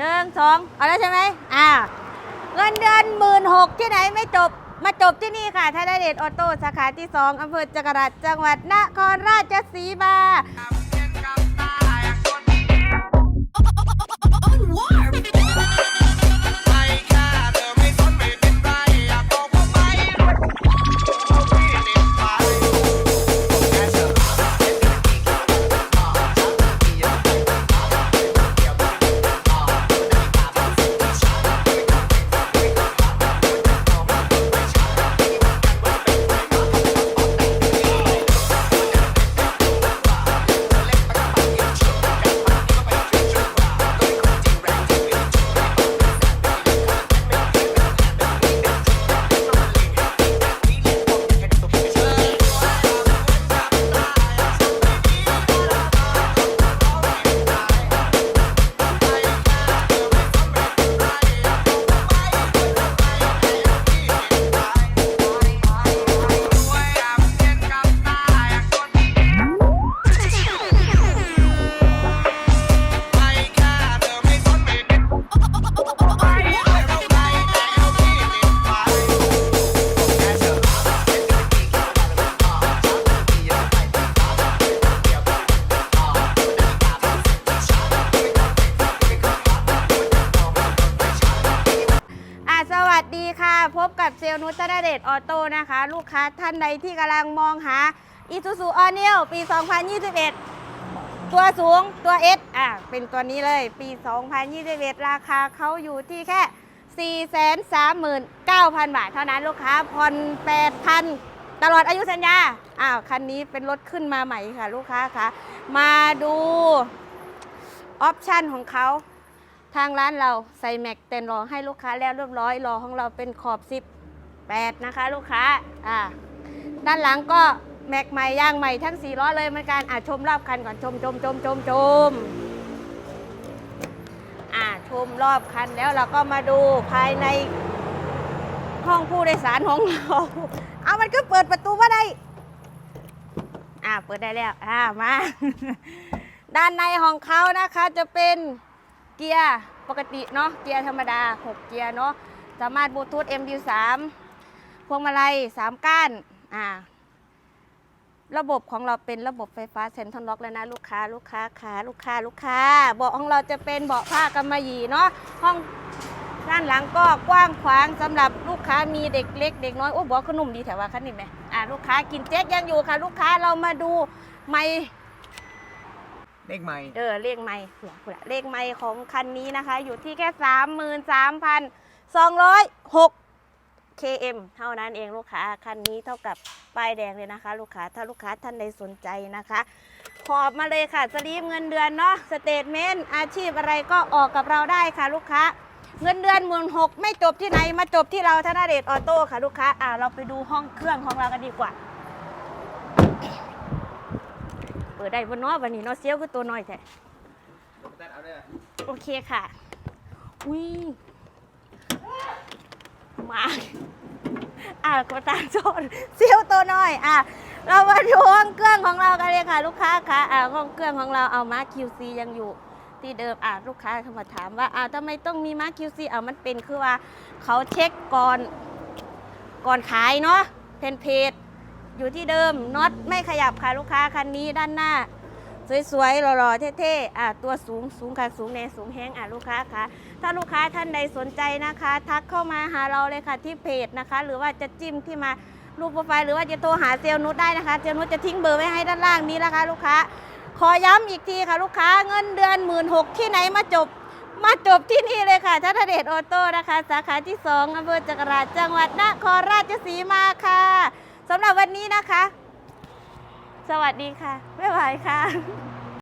หนึ่งสองเอาแล้วใช่ไหมอ่าเงินเดือนหมื่นหกที่ไหนไม่จบ มาจบที่นี่ค่ะธนเดชออโต้สาขาที่ 2อำเภอจักรัดจังหวัดนครราชสีมา สวัสดีค่ะ พบกับเซลล์นุชธนเดชออโต้นะคะ ลูกค้าท่านใดที่กำลังมองหา Isuzu All New ปี 2021 ตัวสูงตัว S อะเป็นตัวนี้เลยปี 2021 ราคาเขาอยู่ที่แค่ 439,000 บาท เท่านั้นลูกค้าผ่อน8,000 ตลอดอายุสัญญาอ้าวคันนี้เป็นรถขึ้นมาใหม่ค่ะ ลูกค้าคะมาดูออปชันของเขา ทางร้านเราใส่แม็กเต็นรอให้ลูกค้าแล้วเรียบร้อยรอของเราเป็นขอบ 18 นะคะ ลูกค้าอ่าด้านหลังก็แม็กใหม่ย่างใหม่ทั้ง4ล้อเลยเหมือนกันอะชมรอบคันก่อนชมชมชมชมชมอ่าชมรอบคันแล้วเราก็มาดูภายในห้องผู้โดยสารของเราเอามันก็เปิดประตูมาได้อ่าเปิดได้แล้วอ่ามาด้านในของเขานะคะจะเป็น เกียร์ปกติเนาะเกียร์ธรรมดา 6 เกียร์เนาะสามารถบลูทูธ MD3 พวงมาลัย 3 ก้านอ่าระบบของเราเป็นระบบไฟฟ้าเซ็นทรัลล็อกแล้วนะลูกค้าลูกค้าขาลูกค้าลูกค้าเบาะของเราจะเป็นเบาะผ้ากำมะหยี่เนาะห้องด้านหลังก็กว้างขวางสำหรับลูกค้ามีเด็กเล็กเด็กน้อยโอ้เบาะขนุ่มดีแถวว่าคันนี้ไหมอ่าลูกค้ากินเจ๊กยังอยู่ค่ะ ลูกค้าเรามาดูไม เลขใหม่เออเลขไม่เผื่อเผื่อเลขไม่ของคันนี้นะคะ อยู่ที่แค่สามหมื่นสามพันสองร้อยหก KM เท่านั้นเองลูกค้าคันนี้เท่ากับป้ายแดงเลยนะคะ ลูกค้าถ้าลูกค้าท่านใดสนใจนะคะขอบมาเลยค่ะสลีปเงินเดือนเนาะสเตทเมนต์อาชีพอะไรก็ออกกับเราได้ค่ะ ลูกค้า เงินเดือนหมื่นหกไม่จบที่ไหนมาจบที่เราธนาเดชออโต้ค่ะลูกค้าอ่าเราไปดูห้องเครื่องของเรากันดีกว่า เปิดได้บนนาะวันนี้นาะเซียวคือตัวน้อยแท้โอเคค่ะ อุ้ยมาอะกดตามโซนเซียวตัวน้อย อะ เรามาดูห้องเครื่องของเรากันเลยค่ะ ลูกค้าค่ะอะห้องเครื่องของเราเอามา QC ยังอยู่ที่เดิมอะลูกค้าเข้ามาถามว่าอะทำไมต้องมีมา QC อะมันเป็นคือว่าเขาเช็คก่อนก่อนขายเนาะเพนเพจ อยู่ที่เดิมน็อตไม่ขยับค่ะลูกค้าคันนี้ด้านหน้า สวยๆหล่อๆเท่ๆอะตัวสูงสูงค่ะสูงแน่สูงแห้งอะลูกค้าคะถ้าลูกค้าท่านใดสนใจนะคะ ทักเข้ามาหาเราเลยค่ะที่เพจนะคะ หรือว่าจะจิ้มที่มารูปโปรไฟล์หรือว่าจะโทรหาเซลล์นุชได้นะคะเซลล์นุชจะทิ้งเบอร์ไว้ให้ด้านล่างนี้นะคะ ลูกค้า ขอย้ำอีกทีค่ะลูกค้าเงินเดือนหมื่นหกที่ไหนมาจบ มาจบที่นี่เลยค่ะทัศเดชออโต้นะคะ สาขาที่2อำเภอจักราชจังหวัดนครราชสีมาค่ะ สำหรับวันนี้นะคะ สวัสดีค่ะ บ๊ายบายค่ะ